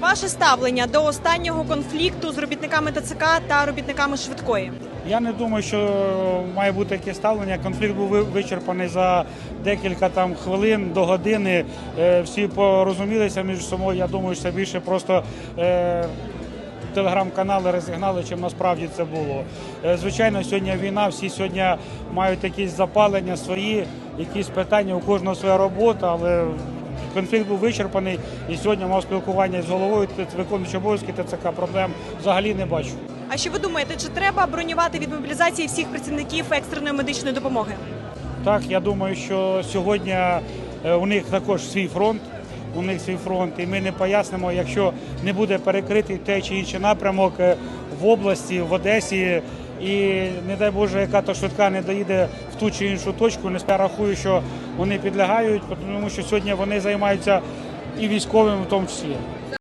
Ваше ставлення до останнього конфлікту з робітниками ТЦК та робітниками швидкої. Я не думаю, що має бути таке ставлення. Конфлікт був вичерпаний за декілька там хвилин до години. Е, Всі порозумілися між собою. Я думаю, що це більше просто. е, Телеграм-канали розігнали, чим насправді це було. Е, Звичайно, сьогодні війна, всі сьогодні мають якісь запалення свої, якісь питання, у кожного своя робота, але конфлікт був вичерпаний і сьогодні мав спілкування з головою виконуючого обов'язки ТЦК. Проблем взагалі не бачу. А що ви думаєте, чи треба бронювати від мобілізації всіх працівників екстреної медичної допомоги? Так, я думаю, що сьогодні е, у них також свій фронт. У них свій фронт, і ми не пояснимо, якщо не буде перекритий той чи інший напрямок е, в області, в Одесі, і не дай Боже, яка то швидка не доїде в ту чи іншу точку. Не рахую, що вони підлягають, тому що сьогодні вони займаються і військовим в тому числі.